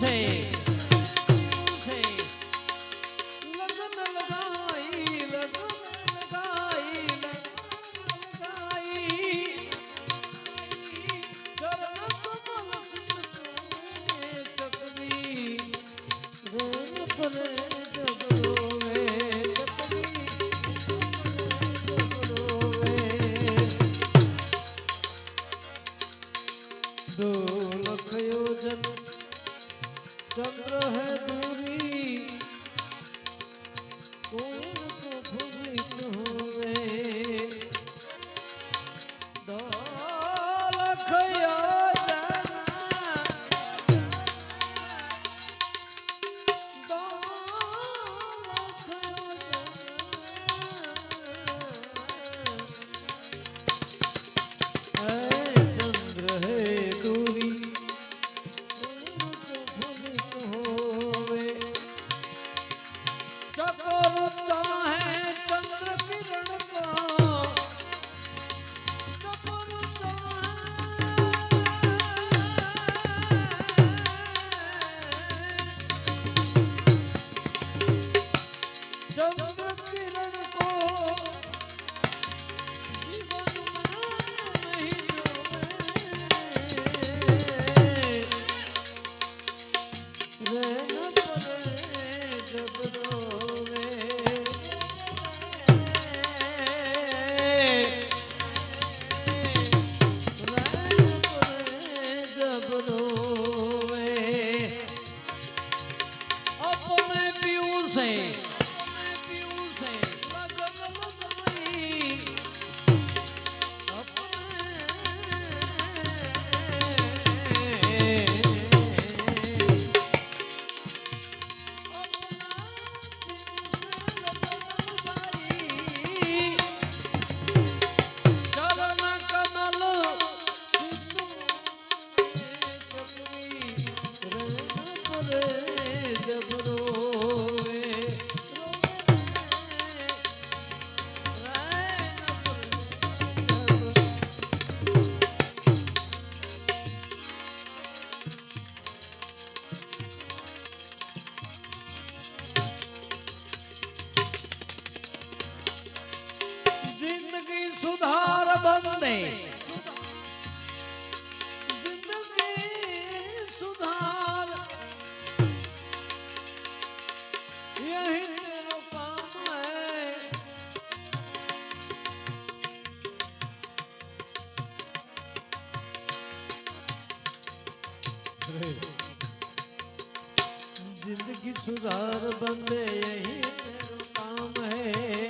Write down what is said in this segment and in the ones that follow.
છે. દો લખયો જન્મ चंद्र है दूरी। সকল চয় રે જિંદગી સુધાર બંદે યહી કામ હૈ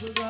Sugar.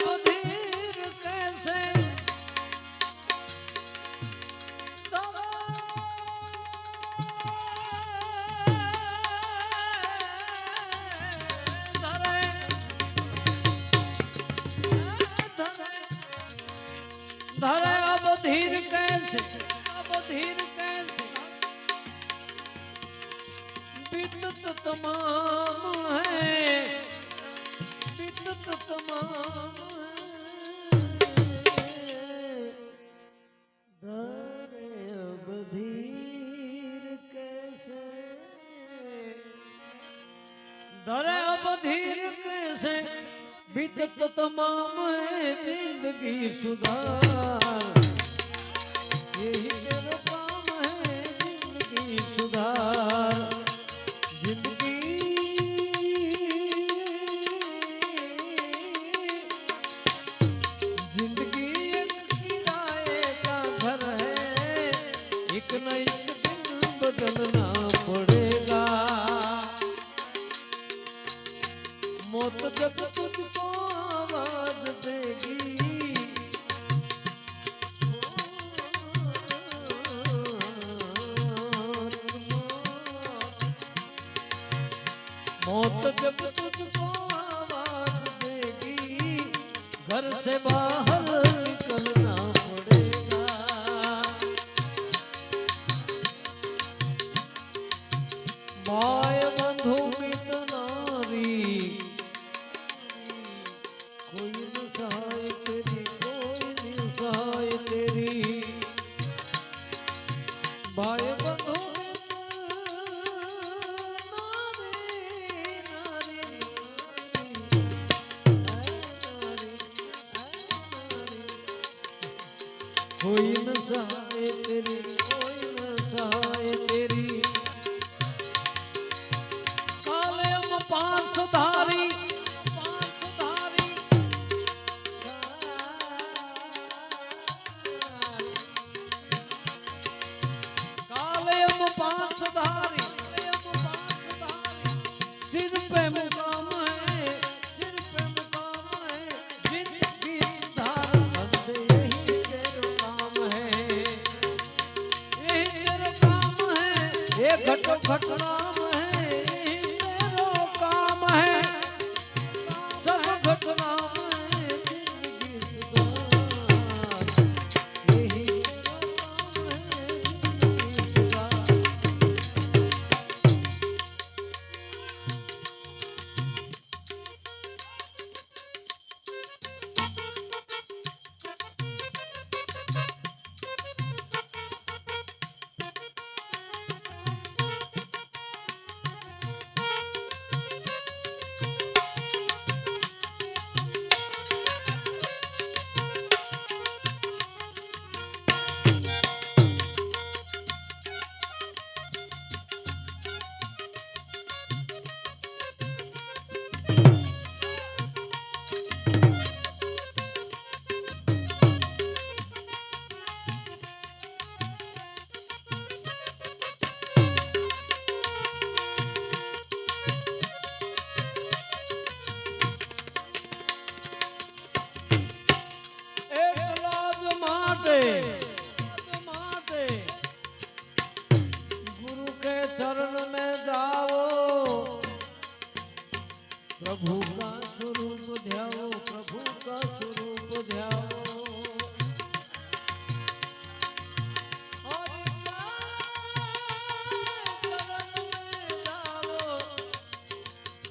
बिनत तमाम है बिनत तमाम धरे अबधीर कैसे बीतत तमाम है जिंदगी सुधार ভয় বন্ধু মিত্র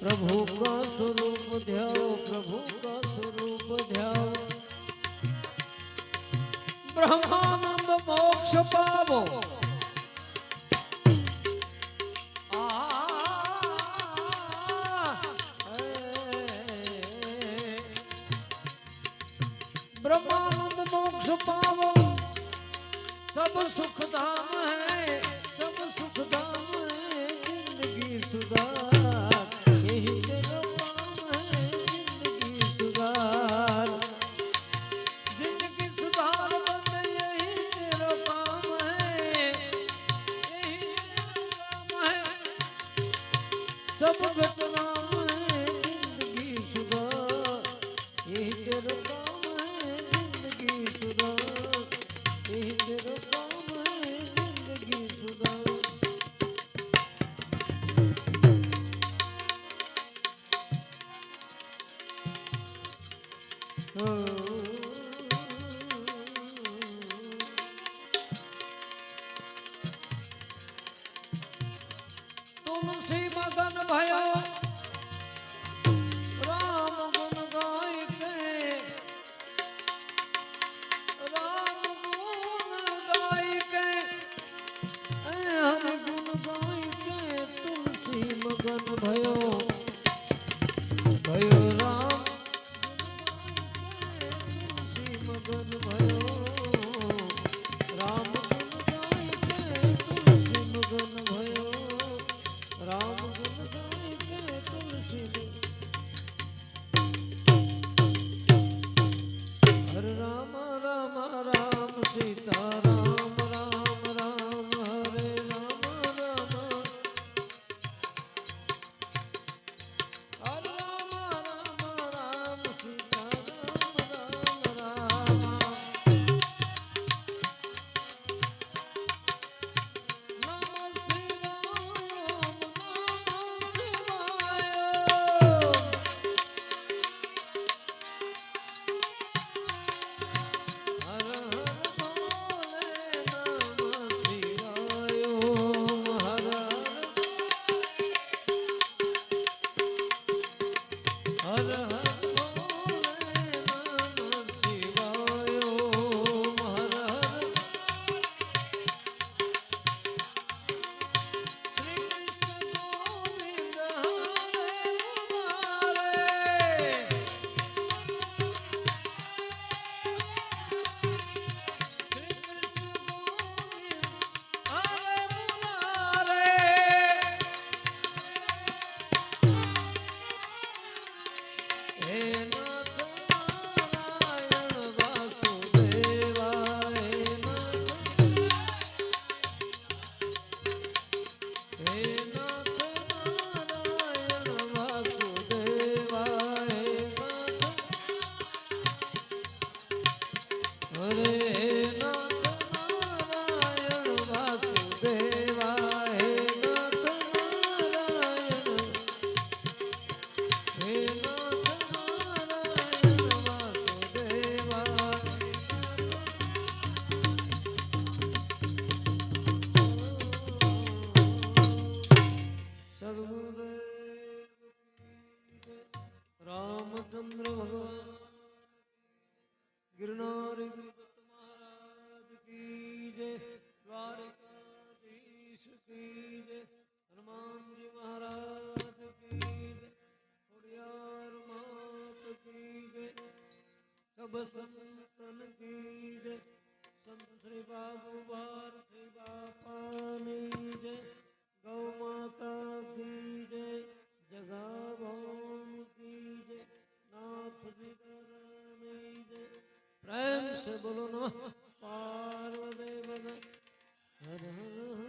પ્રભુ કો સ્વરૂપ ધ્યાવ પ્રભુ કો સ્વરૂપ ધ્યાવ બ્રહ્માનંદ મોક્ષ પાવો મુનશી મગન ભયો todo. બોલો નમઃ. પાર્વતી હર હર